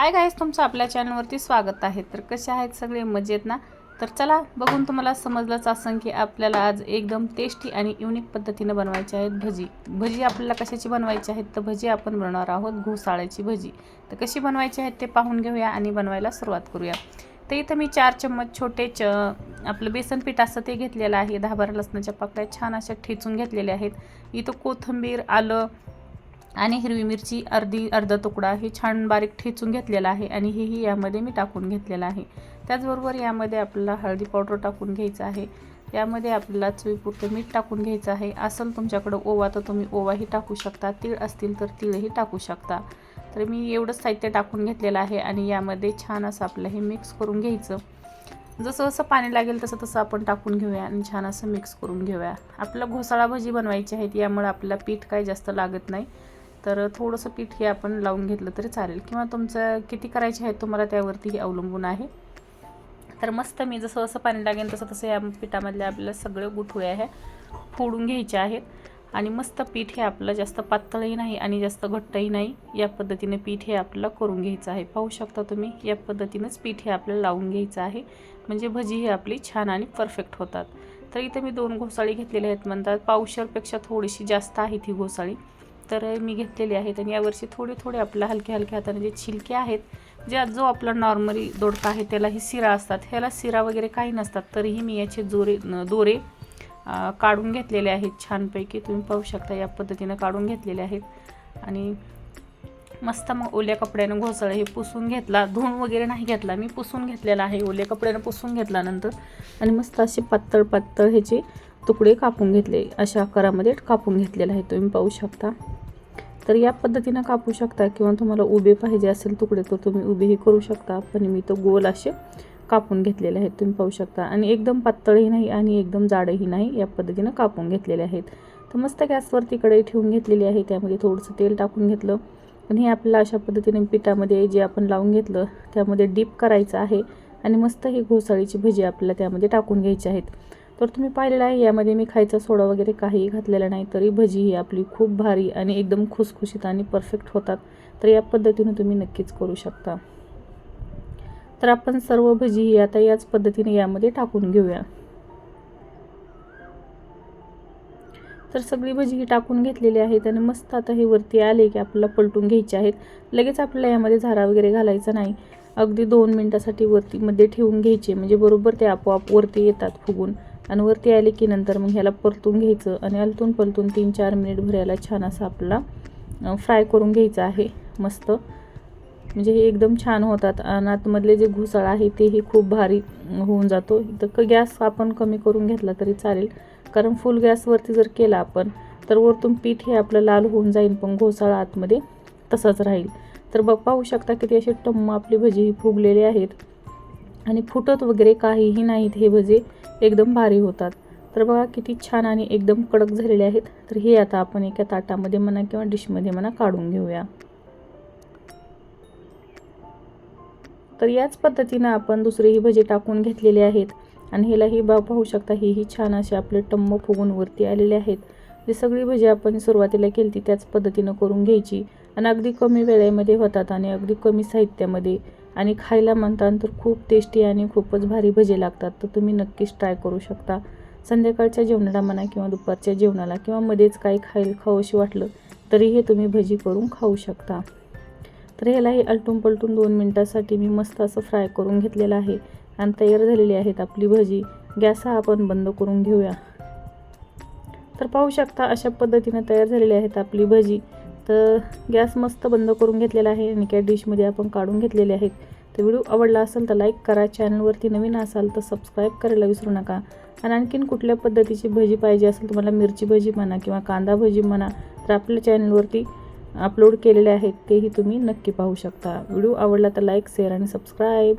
हाय guys तुमचं आपल्या चॅनलवरती स्वागत आहे. तर कसे आहेत सगळे? मजेत ना? तर चला बघून तुम्हाला समजलंच असं की आपल्याला आज एकदम टेस्टी आणि युनिक पद्धतीनं बनवायची आहेत भजी. भजी आपल्याला कशाची बनवायची आहेत? तर भजी आपण बनवणार आहोत घोसाळ्याची भजी. तर कशी बनवायची आहेत ते पाहून घेऊया आणि बनवायला सुरुवात करूया. तर इथं मी चार चम्मच छोटे च आपलं बेसन पीठ असतं ते घेतलेलं आहे. दहा बारा लसणाच्या पाकळ्या छान अशा ठेचून घेतलेल्या आहेत. इथं कोथिंबीर आलं आणि हिरवी मिरची अर्धी अर्धा तुकडा हे छान बारीक ठेचून घेतलेला आहे आणि हेही यामध्ये मी टाकून घेतलेलं आहे. त्याचबरोबर यामध्ये आपल्याला हळदी पावडर टाकून घ्यायचं आहे. यामध्ये आपल्याला चवीपुरतं मीठ टाकून घ्यायचं आहे. असेल तुमच्याकडं ओवा तर तुम्ही ओवाही टाकू शकता. तीळ असतील तर तीळही टाकू शकता. तर मी एवढंच साहित्य टाकून घेतलेलं आहे आणि यामध्ये छान असं आपलं हे मिक्स करून घ्यायचं. जसं जसं पाणी लागेल तसं तसं आपण टाकून घेऊया आणि छान असं मिक्स करून घेऊया. आपल्याला घोसाळा भजी बनवायची आहेत यामुळे आपल्याला पीठ काही जास्त लागत नाही. तर थोडंसं पीठ हे आपण लावून घेतलं तरी चालेल. किंवा तुमचं किती करायचे आहेत तुम्हाला त्यावरतीही अवलंबून आहे. तर मस्त मी जसं जसं पाणी लागेल तसं तसं या पिठामधल्या आपल्याला सगळं गुठळ्या ह्या फोडून घ्यायचे आहेत. आणि मस्त पीठ हे आपलं जास्त पातळही नाही आणि जास्त घट्टही नाही. या पद्धतीने पीठ हे आपल्याला करून घ्यायचं आहे. पाहू शकता तुम्ही या पद्धतीनंच पीठ हे आपल्याला लावून घ्यायचं आहे. म्हणजे भजी ही आपली छान आणि परफेक्ट होतात. तर इथं मी दोन घोसाळी घेतलेल्या आहेत म्हणतात. पावशरपेक्षा थोडीशी जास्त आहे ती घोसाळी. तर मी घेतलेली आहेत आणि यावर्षी थोडे थोडे आपल्या हलक्या हलक्या हाताने जे छिलके आहेत ज्या जो आपला नॉर्मली दोडका आहे त्यालाही सिरा असतात. ह्याला सिरा वगैरे काही नसतात तरीही मी याचे जोरे दोरे काढून घेतलेले आहेत छानपैकी. तुम्ही पाहू शकता या पद्धतीनं काढून घेतलेले आहेत. आणि मस्त मग ओल्या कपड्यानं घोसळ हे पुसून घेतला. धुवून वगैरे नाही घेतला. मी पुसून घेतलेला आहे. ओल्या कपड्यानं पुसून घेतल्यानंतर आणि मस्त असे पातळ पातळ ह्याचे तुकडे कापून घेतले. अशा आकारामध्ये कापून घेतलेले आहे. तुम्ही पाहू शकता. तर या पद्धतीनं कापू शकता किंवा तुम्हाला उभे पाहिजे असेल तुकडे तर तुम्ही उभेही करू शकता. पण मी तो गोल असे कापून घेतलेले आहेत तुम्ही पाहू शकता. आणि एकदम पातळही नाही आणि एकदम जाडही नाही या पद्धतीनं कापून घेतलेले आहेत. तर मस्त गॅसवरती कढई ठेवून घेतलेली आहे. त्यामध्ये थोडंसं तेल टाकून घेतलं. आणि हे आपल्याला अशा पद्धतीने पिठामध्ये जे आपण लावून घेतलं त्यामध्ये डीप करायचं आहे. आणि मस्त ही घोसाळीची भजी आपल्याला त्यामध्ये टाकून घ्यायची आहेत. तर तुम्ही पाहिलेलं आहे यामध्ये मी खायचा सोडा वगैरे काहीही घातलेला नाही तरी भजी ही आपली खूप भारी आणि एकदम खुसखुशीत आणि परफेक्ट होतात. तर या पद्धतीने तुम्ही नक्कीच करू शकता. तर आपण सर्व भजी ही आता याच पद्धतीने यामध्ये टाकून घेऊया. तर सगळी भजी ही टाकून घेतलेली आहेत आणि मस्त आता हे वरती आले की आपल्याला पलटून घ्यायचे आहेत. लगेच आपल्याला यामध्ये झारा वगैरे घालायचा नाही. अगदी दोन मिनटासाठी वरती मध्ये ठेवून घ्यायचे. म्हणजे बरोबर ते आपोआप वरती येतात फुगून. आणि वरती आले की नंतर मग ह्याला परतून घ्यायचं. आणि अलतून पलतून तीन चार मिनिट भरायला छान असा आपला फ्राय करून घ्यायचा आहे. मस्त. म्हणजे हे एकदम छान होतात. आणि आतमधले जे घुसळ आहे तेही खूप भारी होऊन जातो. तर गॅस आपण कमी करून घेतला तरी चालेल. कारण फुल गॅसवरती जर केला आपण तर वरतून पीठ हे आपलं लाल होऊन जाईल पण घोसाळा आतमध्ये तसंच राहील. तर बघ पाहू शकता किती असे टम्म आपली भजी फुगलेले आहेत. आणि फुटत वगैरे काहीही नाहीत हे भजे एकदम भारी होतात. तर बघा किती छान आणि एकदम कडक झालेले आहेत. तर हे आता आपण एका ताटामध्ये म्हणा किंवा डिशमध्ये म्हणा काढून घेऊया. तर याच पद्धतीनं आपण दुसरेही भजे टाकून घेतलेले आहेत. आणि ह्यालाही बा पाहू शकता ही छान असे आपले टम्म फुगून वरती आलेले आहेत. जी सगळी भजी आपण सुरुवातीला केली ती त्याच पद्धतीनं करून घ्यायची. आणि अगदी कमी वेळेमध्ये होतात आणि अगदी कमी साहित्यामध्ये. आणि खायला म्हणतात तर खूप टेस्टी आणि खूपच भारी भजे लागतात. तर तुम्ही नक्कीच ट्राय करू शकता. संध्याकाळच्या जेवणाला म्हणा किंवा दुपारच्या जेवणाला किंवा मध्येच काही खाईल खाऊशी वाटलं तरी हे तुम्ही भजी करून खाऊ शकता. तर ह्यालाही अलटून पलटून दोन मिनटासाठी मी मस्त असं फ्राय करून घेतलेलं आहे. आणि तयार झालेली आहेत आपली भजी. गॅस हा आपण बंद करून घेऊया. तर पाहू शकता अशा पद्धतीनं तयार झालेली आहेत आपली भजी. तर गॅस मस्त बंद करून घेतलेला आहे आणि त्या डिशमध्ये आपण काढून घेतलेले आहेत. तर व्हिडिओ आवडला असेल तर लाईक करा चॅनलवरती नवीन असाल तर सबस्क्राईब करायला विसरू नका. आणि आणखीन कुठल्या पद्धतीची भजी पाहिजे असेल तुम्हाला मिरची भजी म्हणा किंवा कांदा भजी म्हणा तर आपल्या चॅनलवरती अपलोड केलेले आहेत तेही तुम्ही नक्की पाहू शकता. व्हिडिओ आवडला तर लाईक शेअर आणि सबस्क्राईब